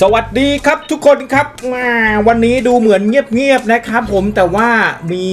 สวัสดีครับทุกคนครับมาวันนี้ดูเหมือนเงียบๆนะครับผมแต่ว่ามี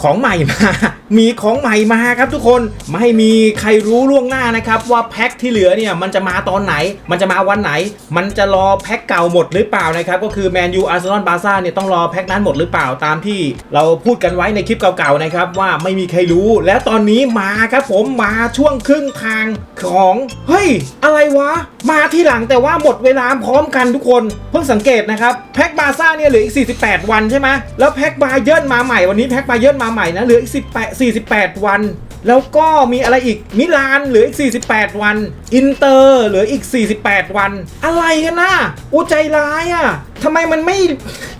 ของใหม่มามีของใหม่มาครับทุกคนไม่มีใครรู้ล่วงหน้านะครับว่าแพ็คที่เหลือเนี่ยมันจะมาตอนไหน มันจะมาวันไหน มันจะรอแพ็คเก่าหมดหรือเปล่านะครับก็คือแมนยูอาร์เซนอลบาซ่าเนี่ยต้องรอแพ็คนั้นหมดหรือเปล่าตามที่เราพูดกันไว้ในคลิปเก่าๆนะครับว่าไม่มีใครรู้ แล้วตอนนี้มาครับผมมาช่วงครึ่งทางของเฮ้ยอะไรวะ มาที่หลังแต่ว่าหมดเวลาพร้อมกันทุกคนเพิ่งสังเกตนะครับแพ็คบาซ่าเนี่ยเหลืออีก 48 วันใช่ไหมแล้วแพ็คบาเยิร์นมาใหม่วันนี้แพ็คบาเยิร์นมาใหม่นะเหลืออีก 18 48 วัน แล้วก็มีอะไรอีกมิลานเหลืออีก 48 วัน อินเตอร์เหลืออีก 48 วัน อะไรกันนะอู้ใจร้ายอะ่ะทำไมมันไม่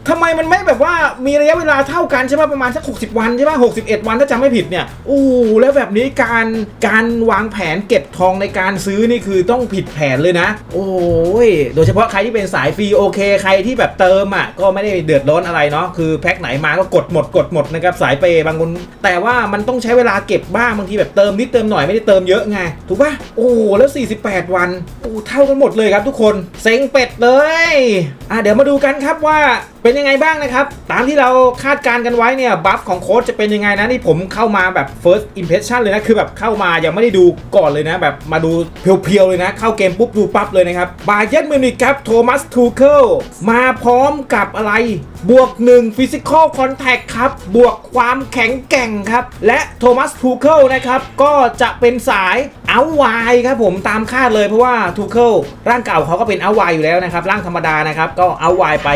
ทำไมมันไม่แบบว่ามีระยะเวลาเท่ากันใช่ไหมประมาณสัก 60 วันใช่ไหม61 วันถ้าจำไม่ผิดเนี่ยอู้แล้วแบบนี้การการวางแผนเก็บ ทองในการซื้อนี่คือต้องผิดแผนเลยนะ โอ้ยโดยเฉพาะใครที่เป็นสายฟรีโอเค ใครที่แบบเติมอะก็ไม่ได้เดือดร้อนอะไรเนาะคือแพ็คไหนมาก็กดหมดกดหมดนะครับสายเปย์บางคนแต่ว่ามันต้องใช้เวลาเก็บบ้างบางทีแบบเติมนิดเติมหน่อยไม่ได้เติมเยอะไงถูกปะโอ้แล้ว 48 วันโอ้เท่ากันหมดเลยครับทุกคนเซ็งเป็ดเลยอะเดี๋ยวมาดูกันครับว่า เป็นยังไงบ้างนะครับ ตามที่เราคาดการกันไว้เนี่ยบัฟของโค้ชจะเป็นยังไงนะนี่ผมเข้ามาแบบ first impression เลยนะ คือแบบเข้ามายังไม่ได้ดูก่อนเลยนะ แบบมาดูเพียวๆเลยนะ เข้าเกมปุ๊บดูปั๊บเลยนะครับบาเยนมิวนิกครับโทมัสทูเคิลมาพร้อมกับอะไร บวก 1 Physical Contact ครับ บวกความแข็งแกร่งครับ และโทมัสทูเคิลนะครับ ก็จะเป็นสายเอาไวครับผมตามคาดเลยเพราะว่าทูเคิลร่างเก่าเขาก็เป็นเอาไวอยู่แล้วนะครับ ร่างธรรมดานะครับ ก็เอาไวไป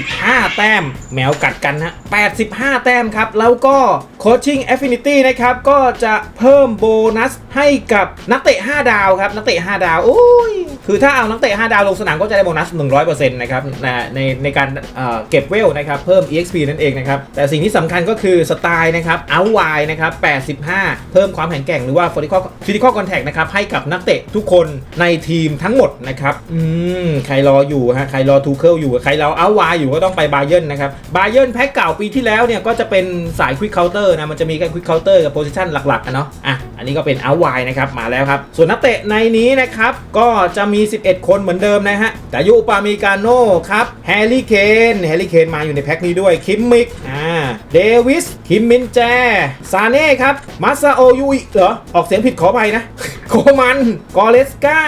85 แต้ม แมวกัดกันฮะ85 แต้มครับ แล้วก็โคชชิ่งแอฟฟินิตี้นะครับ ก็จะเพิ่มโบนัสให้กับนักเตะ 5 ดาวครับ นักเตะ 5 ดาวโอ้ย คือถ้าเอานักเตะ5ดาวลงสนามก็จะได้โบนัส 100%นะครับในในการเเก็บเวลนะครับเพิ่ม EXP นั่นเองนะครับแต่สิ่งที่สำคัญก็คือสไตล์นะครับเอาไวนะครับ85 เพิ่มความแข็งแกร่งหรือว่า Physical Physical Contact นะครับให้กับนักเตะทุกคนในทีมทั้งหมดนะครับอืมใครรออยู่ฮะใครรอทูเคิลอยู่ใครรอเอาไวอยู่ก็ต้องไปบาเยิร์นนะครับบาเยิร์นแพ็กเก่าปีที่แล้วเนี่ยก็จะเป็นสายควิกเคาน์เตอร์นะมันจะมีแค่ควิกเคาน์เตอร์กับโพซิชันหลักๆอะเนาะอะ อันนี้ก็เป็นเอาไวนะครับมาแล้วครับ ส่วนนักเตะในนี้นะครับ ก็จะมี 11 คนเหมือนเดิมนะฮะแต่ยุปามิกาโน่ครับแฮร์รี่เคนแฮร์รี่เคนมาอยู่ในแพ็คนี้ด้วยคิมมิกอ่าเดวิสคิมมินแจซาเน่ครับมาซาโอยุยเหรอออกเสียงผิดขอไปนะ โคมันกอเลสกา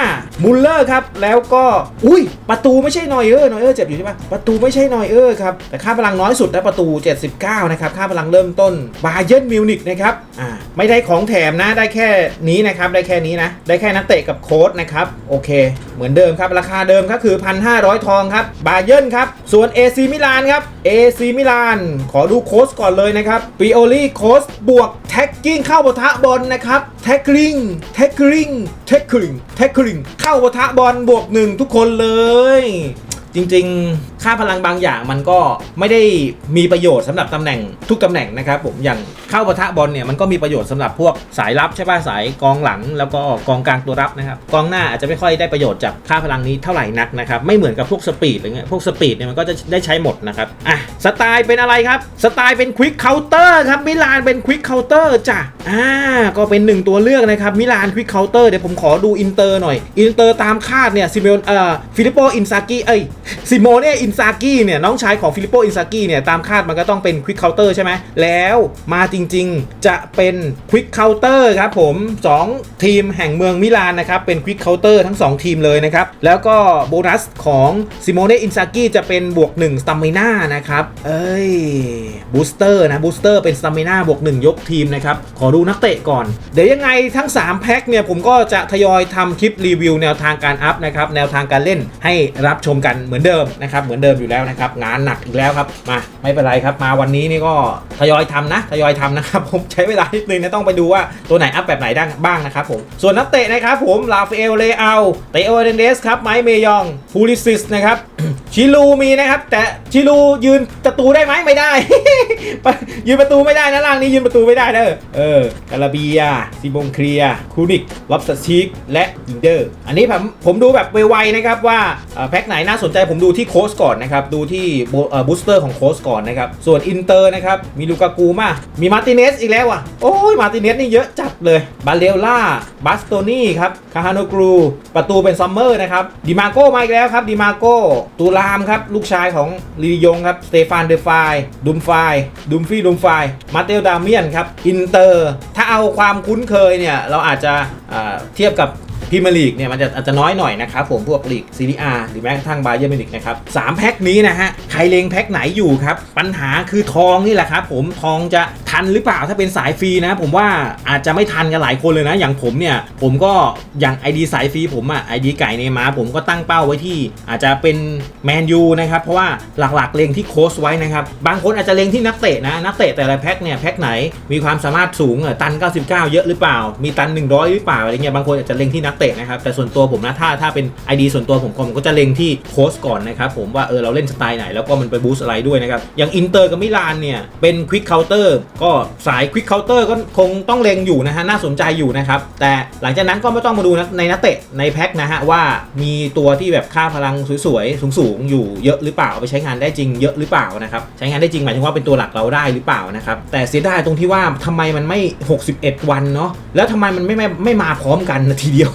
มุลเลอร์ครับ แล้วก็ อุ้ย ประตูไม่ใช่นอยเออร์นอยเออร์เจ็บอยู่ใช่ปะประตูไม่ใช่นอยเออร์ครับ แต่ค่าพลังน้อยสุดนะประตู 79 นะครับ ค่าพลังเริ่มต้นบาเยิร์นมิวนิกนะครับ อ่า ไม่ได้ของแถมนะ ได้แค่นี้นะครับ ได้แค่นี้นะ ได้แค่นักเตะกับโค้ดนะครับ โอเค เหมือนเดิมครับ ราคาเดิมก็คือ 1,500 ทองครับ บาเยิร์นครับ ส่วน AC มิลานครับ AC มิลาน ขอดูโค้ชก่อนเลยนะครับปิโอลี่โค้ชบวกแท็กกิ้งเข้าปะทะบอลนะครับ แท็กลิงแท็กลิงแท็กลิงแท็กลิงเข้าปะทะบอลบวกหนึ่งทุกคนเลยจริงๆ ค่าพลังบางอย่างมันก็ไม่ได้มีประโยชน์สำหรับตำแหน่งทุกตำแหน่งนะครับผมอย่าง เข้าปะทะบอลเนี่ยมันก็มีประโยชน์สำหรับพวกสายรับใช่ป่ะสายกองหลัง แล้วก็กองกลางตัวรับนะครับกองหน้าอาจจะไม่ค่อยได้ประโยชน์จากค่าพลังนี้เท่าไหร่นักนะครับไม่เหมือนกับพวกสปีดอะไรเงี้ยพวกสปีดเนี่ยมันก็จะได้ใช้หมดนะครับอะสไตล์เป็นอะไรครับสไตล์เป็นควิกเคาน์เตอร์ครับมิลานเป็นควิกเคาน์เตอร์จ้ะอ่าก็เป็นหนึ่งตัวเลือกนะครับมิลานควิกเคาน์เตอร์เดี๋ยวผมขอดูอินเตอร์หน่อยอินเตอร์ตามคาดเนี่ยซิเมนเอ่อฟิลิปโปอินซากิเอ้ยซิโมเน่อินซากิเนี่ยน้องชายของฟิลิปโปอินซากิเนี่ยตามคาดมันก็ต้องเป็นควิกเคาน์เตอร์ใช่ไหมแล้วมาจริงๆ จะเป็นควิกเคาน์เตอร์ครับผม 2 ทีมแห่งเมืองมิลานนะครับ เป็นควิกเคาน์เตอร์ทั้ง 2 ทีมเลยนะครับ แล้วก็โบนัสของซิโมเน่อินซากิจะเป็นบวก1สตามิน่านะครับ เอ้ยบูสเตอร์นะบูสเตอร์เป็นสตามิน่าบวก1 ยกทีมนะครับ ขอดูนักเตะก่อน เดี๋ยวยังไงทั้ง 3 แพ็คเนี่ย ผมก็จะทยอยทำคลิปรีวิวแนวทางการอัพนะครับแนวทางการเล่นให้รับชมกันเหมือนเดิมนะครับเหมือนเดิมอยู่แล้วนะครับงานหนักอีกแล้วครับมาไม่เป็นไรครับมาวันนี้นี่ก็ทยอยทำนะทยอยทำนะครับผมใช้เวลานิดนึงนะต้องไปดูว่าตัวไหนอัพแบบไหนได้บ้างนะครับผมส่วนนักเตะนะครับผมลาฟเอลเลอาเตโอเดนเดสครับไมค์เมยองพูลิซิสนะครับ ชิลูมีนะครับ แต่ชิลูยืนประตูได้ไหมไม่ได้ ยืนประตูไม่ได้นะล่างนี้ยืนประตูไม่ได้เด้อเออกาลาเบียซิบงเคลียคูนิกล็อบสชิกและอินเดอร์ อันนี้ผมผมดูแบบไวๆนะครับว่าแพ็คไหนน่าสนใจผมดูที่โค้ชก่อนนะครับ ดูที่บูสเตอร์ของโค้ชก่อนนะครับ ส่วนอินเตอร์นะครับ มีลูกากูมามีมาร์ติเนสอีกแล้วอะ โอ้ยมาร์ติเนสนี่เยอะจัดเลยบาเลล่าบัสโตนี่ครับคาฮานกรูประตูเป็นซัมเมอร์นะครับดิมาโก้มาอีกแล้วครับดิมาโก้ตูรามครับ ลูกชายของลียงครับ สเตฟานเดฟายดุมไฟดุมฟี่ดุมไฟมาเตลดาเมียนครับ อินเตอร์ ถ้าเอาความคุ้นเคยเนี่ย เราอาจจะเทียบกับ พรีเมียร์ลีกเนี่ยมันจะอาจจะน้อยหน่อยนะครับผมพวกลีกซีรีอาหรือแม้กระทั่งบาเยอร์มิวนิกนะครับสามแพ็คนี้นะฮะใครเลงแพ็คไหนอยู่ครับปัญหาคือทองนี่แหละครับผมทองจะทันหรือเปล่าถ้าเป็นสายฟรีนะ ผมว่าอาจจะไม่ทันกันหลายคนเลยนะ อย่างผมเนี่ย ผมก็อย่าง ID สายฟรีผมอะ ID ไก่เนมาผมก็ตั้งเป้าไว้ที่ อาจจะเป็นแมนยูนะครับ เพราะว่าหลักๆเลงที่โค้ชไว้นะครับ บางคนอาจจะเลงที่นักเตะนะ นักเตะแต่ละแพ็คเนี่ย แพ็คไหนมีความสามารถสูงอะตัน 99 เยอะหรือเปล่า มีตัน 100 หรือเปล่าอะไรเงี้ยบางคนอาจจะเลงที่นักเตะนะครับแต่ส่วนตัวผมนะถ้าถ้าเป็น ID ส่วนตัวผมผมก็จะเลงที่โค้ชก่อนนะครับผมว่าเออเราเล่นสไตล์ไหนแล้วก็มันไปบูสต์อะไรด้วยนะครับอย่างอินเตอร์กับมิลานเนี่ยเป็นควิกเคาน์เตอร์ก็สายควิกเคาน์เตอร์ก็คงต้องเลงอยู่นะฮะน่าสนใจอยู่นะครับแต่หลังจากนั้นก็ไม่ต้องมาดูนะในนักเตะในแพ็คนะฮะว่ามีตัวที่แบบค่าพลังสวยๆสูงๆอยู่เยอะหรือเปล่าไปใช้งานได้จริงเยอะหรือเปล่านะครับใช้งานได้จริงหมายถึงว่าเป็นตัวหลักเราได้หรือเปล่านะครับแต่เสียดายตรงที่ว่าทำไมมันไม่ 61 วันเนาะแล้วทำไมมันไม่ไม่ไม่มาพร้อมกันทีเดียว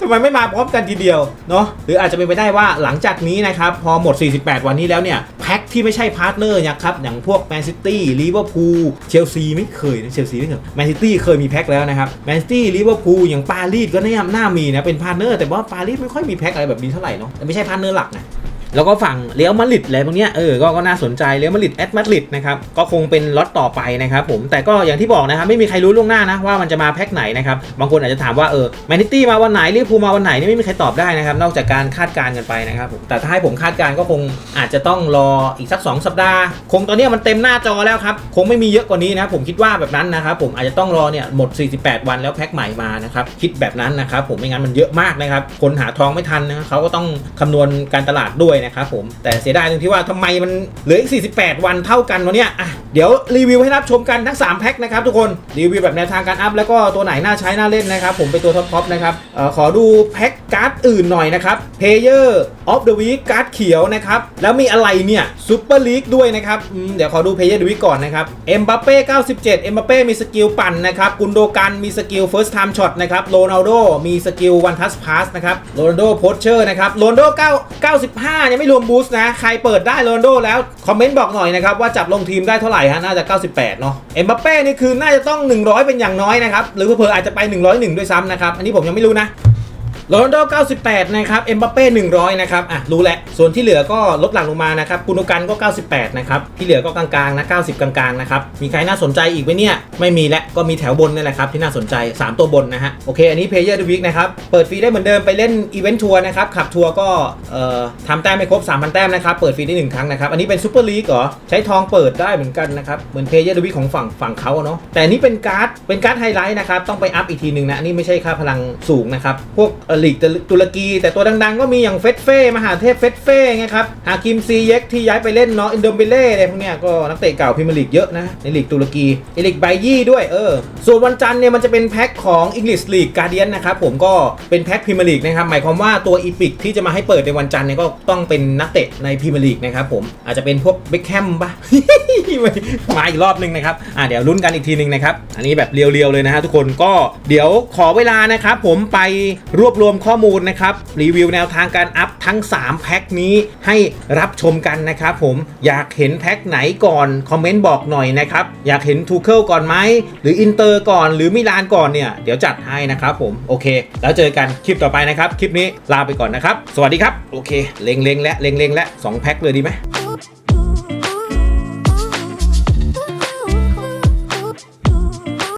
ทำไมไม่มาพร้อมกันทีเดียวเนาะหรืออาจจะเป็นไปได้ว่าหลังจากนี้นะครับพอหมด 48 วันนี้แล้วเนี่ยแพ็คที่ไม่ใช่พาร์ทเนอร์นะครับอย่างพวกแมนซิตี้ลิเวอร์พูลเชลซีไม่เคยนะเชลซีไม่เคยแมนซิตี้เคยมีแพ็คแล้วนะครับแมนซิตี้ลิเวอร์พูลอย่างปารีสก็น่าน่ามีนะเป็นพาร์ทเนอร์แต่ว่าปารีสไม่ค่อยมีแพ็คอะไรแบบนี้เท่าไหร่เนาะไม่ใช่พาร์ทเนอร์หลักนะ แล้วก็ฝั่งเลี้ยวมาริดอะไรพวกเนี้ยเออก็ก็น่าสนใจเลี้ยวมาริดแอดมาริดนะครับก็คงเป็นล็อตต่อไปนะครับผมแต่ก็อย่างที่บอกนะครับไม่มีใครรู้ล่วงหน้านะว่ามันจะมาแพ็คไหนนะครับบางคนอาจจะถามว่าเออแมนซิตี้มาวันไหนลิเวอร์พูลมาวันไหนนี่ไม่มีใครตอบได้นะครับนอกจากการคาดการณ์กันไปนะครับผมแต่ถ้าให้ผมคาดการณ์ก็คงอาจจะต้องรออีกสัก 2 สัปดาห์ คงตอนเนี้ยมันเต็มหน้าจอแล้วครับคงไม่มีเยอะกว่านี้นะผมคิดว่าแบบนั้นนะครับผมอาจจะต้องรอเนี่ยหมด 48 วันแล้วแพ็คใหม่มานะครับคิดแบบนั้นนะครับผมไม่งั้นมันเยอะมากนะครับคนหาทองไม่ทันนะเขาก็ต้องคำนวณการตลาดด้วยนะครับผมแต่เสียดายตรงที่ว่าทำไมมันเหลืออีก 48 วันเท่ากันวะเนี่ยอะ เดี๋ยวรีวิวให้รับชมกันทั้ง 3 แพ็คนะครับทุกคนรีวิวแบบแนวทางการอัพแล้วก็ตัวไหนน่าใช้น่าเล่นนะครับผมเป็นตัวท็อปท็อปนะครับออขอดูแพ็คการ์ดอื่นหน่อยนะครับ Player of the Week การ์ดเขียวนะครับแล้วมีอะไรเนี่ยซูเปอร์ลีกด้วยนะครับเดี๋ยวขอดู Player of the Week ก่อนนะครับเอ็มบัปเป้97เอ็มบัปเป้มีสกิลปั่นนะครับกุนโดกันมีสกิล first time shot นะครับโรนัลโดมีสกิล one touch pass นะครับโรนัลโดโพสเชอร์นะครับโรนัลโด9 95ยังไม่รวมบูสต์นะใครเปิดได้โรนัลโดแล้วคอมเมนต์บอกหน่อยนะครับว่าจับลงทีมได้เท่าไหร่ฮะน่าจะ 98 เนาะเอ็มบัปเป้นี่คือน่าจะต้อง 100 เป็นอย่างน้อยนะครับหรือเผื่ออาจจะไป 101 ด้วยซ้ำนะครับอันนี้ผมยังไม่รู้นะ โรนโด98 นะครับเอ็มบัปเป้100 นะครับ อะ รู้แหละ ส่วนที่เหลือก็ลดหลั่งลงมานะครับกุนกันก็ 98 นะครับ ที่เหลือก็กลางๆนะ 90 กลางๆ นะครับ มีใครน่าสนใจอีกไหมเนี่ย ไม่มีและ ก็มีแถวบนนี่แหละครับ ที่น่าสนใจ 3 ตัวบนนะฮะ โอเค อันนี้ Player of the Week นะครับ เปิดฟรีได้เหมือนเดิมไปเล่นอีเวนต์ทัวร์นะครับ ขับทัวร์ก็ เอ่อทำแต้มไม่ครบ 3,000 แต้มนะครับ เปิดฟรีได้ 1 ครั้งนะครับ อันนี้เป็นซูเปอร์ลีกเหรอ ใช้ทองเปิดได้เหมือนกันนะครับ เหมือน Player of the Week ของฝั่งฝั่งเขาเนาะ แต่นี้เป็นการ์ด เป็นการ์ดไฮไลท์นะครับ ต้องไปอัพอีกทีหนึ่งนะอันนี้ไม่ใช่ค่าพลังสูงนะครับพวกลีกตุรกี แต่ตัวดังๆ ก็มีอย่างเฟสเฟ่มหาเทพเฟสเฟ่ไงครับฮาคิมซีเย็กที่ย้ายไปเล่นเนาะอินโดมเบเล่อะไรพวกเนี้ยก็นักเตะเก่าพรีเมียร์ลีกเยอะนะ ในลีกตุรกีในลีกไบยี่ด้วยเออ ส่วนวันจันทร์เนี่ยมันจะเป็นแพ็คของอังกฤษลีกการเดียนนะครับผมก็เป็นแพ็คพรีเมียร์ลีกนะครับหมายความว่าตัวอีพิกที่จะมาให้เปิดในวันจันทร์เนี่ยก็ต้องเป็นนักเตะในพรีเมียร์ลีกนะครับผมอาจจะเป็นพวกเบคแฮมปะมาอีกรอบหนึงนะครับอ่าเดี๋ยวลุ้นกันอีกทีหนึงนะครับอันนี้แบบเรียวๆเลยนะฮะทุกคนก็เดี๋ยวขอเวลานะครับผมไปรวบรวมข้อมูลนะครับรีวิวแนวทางการอัพทั้ง 3 แพ็คนี้ให้รับชมกันนะครับผมอยากเห็นแพ็คไหนก่อน คอมเมนต์บอกหน่อยนะครับ อยากเห็นทูเคิลก่อนไหม หรืออินเตอร์ก่อนหรือมิลานก่อนเนี่ย เดี๋ยวจัดให้นะครับผม โอเค แล้วเจอกันคลิปต่อไปนะครับ คลิปนี้ลาไปก่อนนะครับ สวัสดีครับ โอเค เล็งๆและเล็งๆและสองแพ็คเลยดีไหม